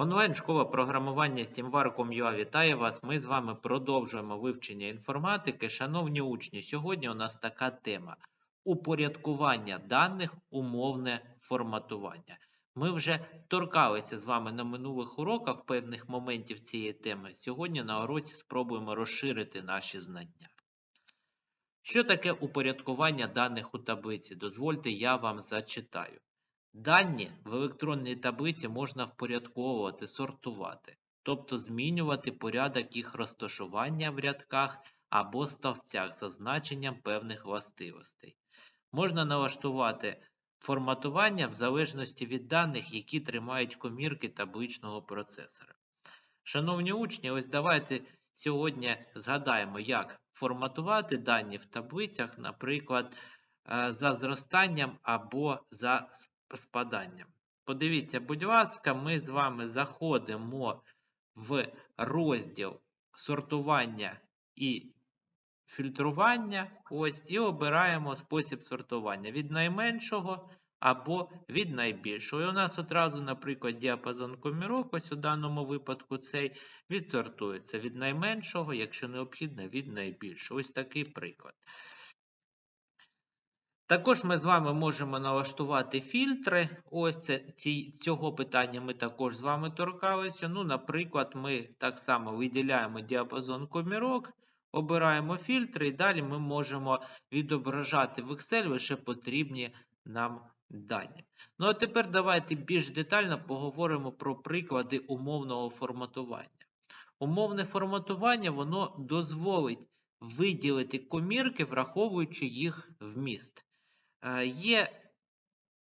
Онлайн-школа програмування SteamVar.com.ua вітає вас. Ми з вами продовжуємо вивчення інформатики. Шановні учні, сьогодні у нас така тема: упорядкування даних, умовне форматування. Ми вже торкалися з вами на минулих уроках певних моментів цієї теми. Сьогодні на уроці спробуємо розширити наші знання. Що таке упорядкування даних у таблиці? Дозвольте, я вам зачитаю. Дані в електронній таблиці можна впорядковувати, сортувати, тобто змінювати порядок їх розташування в рядках або стовпцях за значенням певних властивостей. Можна налаштувати форматування в залежності від даних, які тримають комірки табличного процесора. Шановні учні, ось давайте сьогодні згадаємо, як форматувати дані в таблицях, наприклад, е, за зростанням або за спаданням. Подивіться, будь ласка, ми з вами заходимо в розділ сортування і фільтрування. Ось, і обираємо спосіб сортування від найменшого або від найбільшого. І у нас одразу, наприклад, діапазон комірок, ось у даному випадку цей відсортується від найменшого, якщо необхідно, від найбільшого. Ось такий приклад. Також ми з вами можемо налаштувати фільтри. Ось це, ці, цього питання ми також з вами торкалися. Ну, наприклад, ми так само виділяємо діапазон комірок, обираємо фільтри, і далі ми можемо відображати в Excel лише потрібні нам дані. Ну, а тепер давайте більш детально поговоримо про приклади умовного форматування. Умовне форматування воно дозволить виділити комірки, враховуючи їх вміст. Е, Є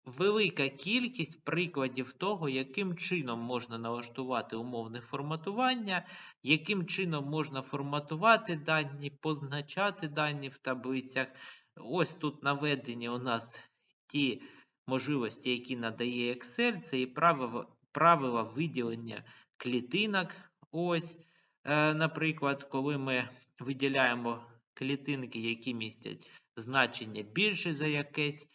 велика кількість прикладів того, яким чином можна налаштувати умовне форматування, яким чином можна форматувати дані, позначати дані в таблицях. Ось тут наведені у нас ті можливості, які надає Excel, це і правила, правила виділення клітинок. Ось, е, наприклад, коли ми виділяємо клітинки, які містять значення більше за якесь,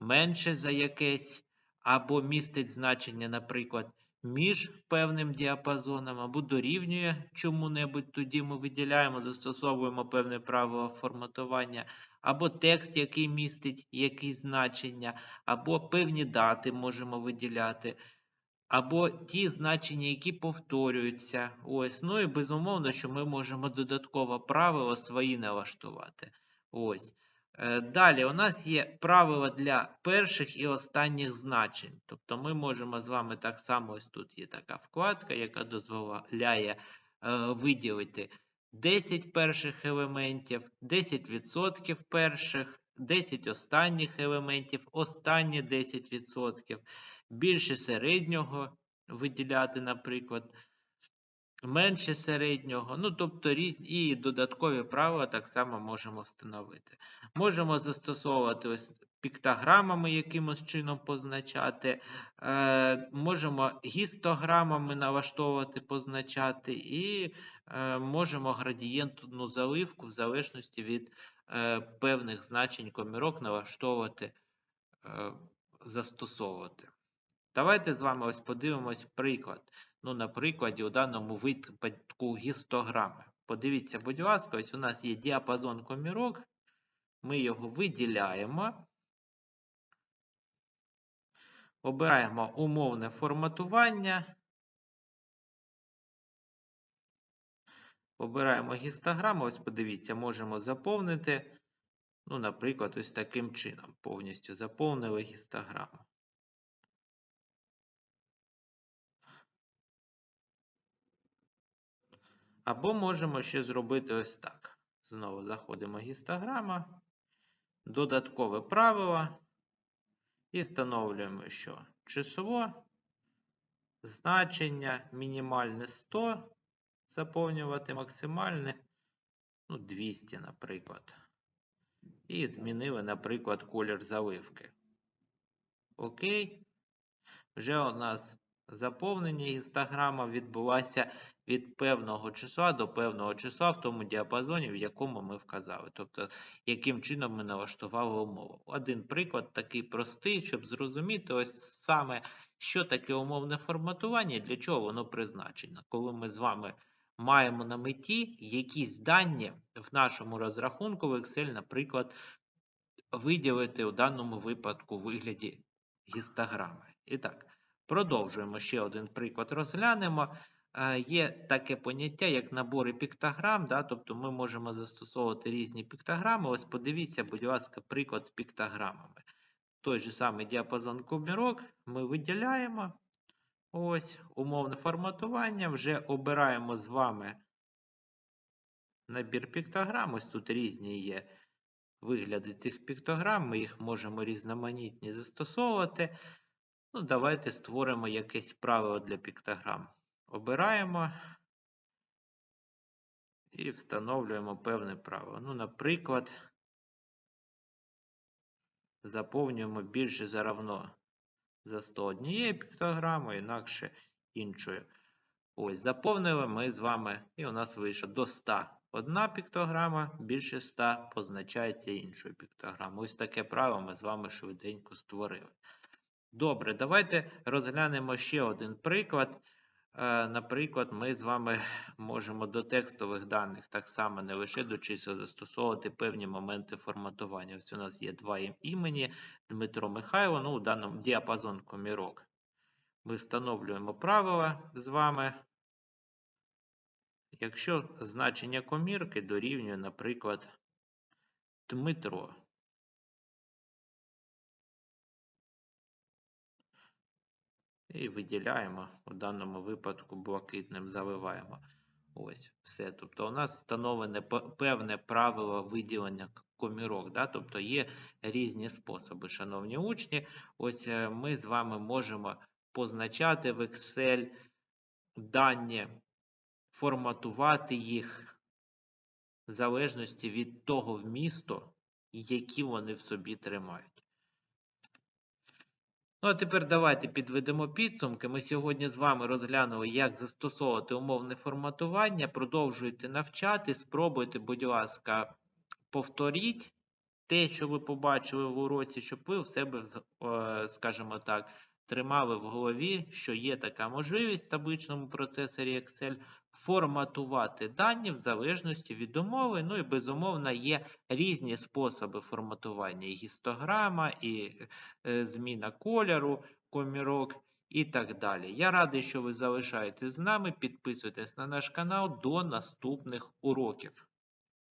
менше за якесь, або містить значення, наприклад, між певним діапазоном, або дорівнює чому-небудь, тоді ми виділяємо, застосовуємо певне правило форматування, або текст, який містить якісь значення, або певні дати можемо виділяти. Або ті значення, які повторюються. Ось. Ну і безумовно, що ми можемо додатково правило свої налаштувати. Ось. Е, Далі у нас є правила для перших і останніх значень. Тобто ми можемо з вами так само, ось тут є така вкладка, яка дозволяє е, виділити 10 перших елементів, 10% перших, 10 останніх елементів, останні 10%, більше середнього виділяти, наприклад, менше середнього, ну тобто різні і додаткові правила так само можемо встановити. Можемо застосовувати ось піктограмами якимось чином позначати, е, можемо гістограмами налаштовувати, позначати, і е, можемо градієнтну заливку в залежності від е, певних значень комірок налаштовувати, е, застосовувати. Давайте з вами ось подивимось приклад. Ну, на у даному випадку гістограми. Подивіться, будь ласка, ось у нас є діапазон комірок. Ми його виділяємо. Обираємо умовне форматування. Обираємо гістограму. Ось подивіться, можемо заповнити. Ну, наприклад, ось таким чином. Повністю заповнили гістограму. Або можемо ще зробити ось так. Знову заходимо гістограма, додаткове правило і встановлюємо, що число, значення мінімальне 100, заповнювати максимальне ну, 200, наприклад. І змінили, наприклад, колір заливки. Окей. Вже у нас заповнення гістограма відбулося від певного числа до певного числа в тому діапазоні, в якому ми вказали. Тобто, яким чином ми налаштували умову. Один приклад такий простий, щоб зрозуміти, ось саме Що таке умовне форматування і для чого воно призначено? Коли ми з вами маємо на меті якісь дані в нашому розрахунку в Excel, наприклад, виділити у даному випадку вигляді гістограми. І так, продовжуємо ще один приклад розглянемо. Є таке поняття, як набори піктограм, да? тобто ми можемо застосовувати різні піктограми. Ось подивіться, будь ласка, приклад з піктограмами. Той же самий діапазон комірок ми виділяємо. Ось, умовне форматування. Вже обираємо з вами набір піктограм. Ось тут різні є вигляди цих піктограм. Ми їх можемо різноманітні застосовувати. Ну, давайте створимо якесь правило для піктограм. Обираємо і встановлюємо певне правило. Ну, наприклад, заповнюємо більше заравно за 100 однією піктограмою, інакше іншою. Ось, заповнили ми з вами, і у нас вийшло до 100. Одна піктограма, більше 100 позначається іншою піктограмою. Ось таке правило ми з вами швиденько створили. Добре, давайте розглянемо ще один приклад. Е, Наприклад, ми з вами можемо до текстових даних так само не лише до чисел застосовувати певні моменти форматування. Ось у нас є два імені Дмитро Михайло, ну, у даному діапазон комірок. Ми встановлюємо правила з вами. Якщо значення комірки дорівнює, наприклад, Дмитро. І виділяємо, у даному випадку блакитним заливаємо. Ось, все. Тобто у нас встановлене певне правило виділення комірок. Да? Тобто є різні способи, шановні учні. Ось е, ми з вами можемо позначати в Excel дані, форматувати їх в залежності від того вмісту, які вони в собі тримають. Ну, а тепер давайте підведемо підсумки. Ми сьогодні з вами розглянули, як застосовувати умовне форматування. Продовжуйте навчати, спробуйте, будь ласка, повторіть те, що ви побачили в уроці, щоб ви в себе, скажімо так, тримали в голові, що є така можливість в табличному процесорі Excel форматувати дані в залежності від умови. Ну і безумовно є різні способи форматування і гістограма, і е, зміна кольору, комірок і так далі. Я радий, що ви залишаєтесь з нами. Підписуйтесь на наш канал до наступних уроків.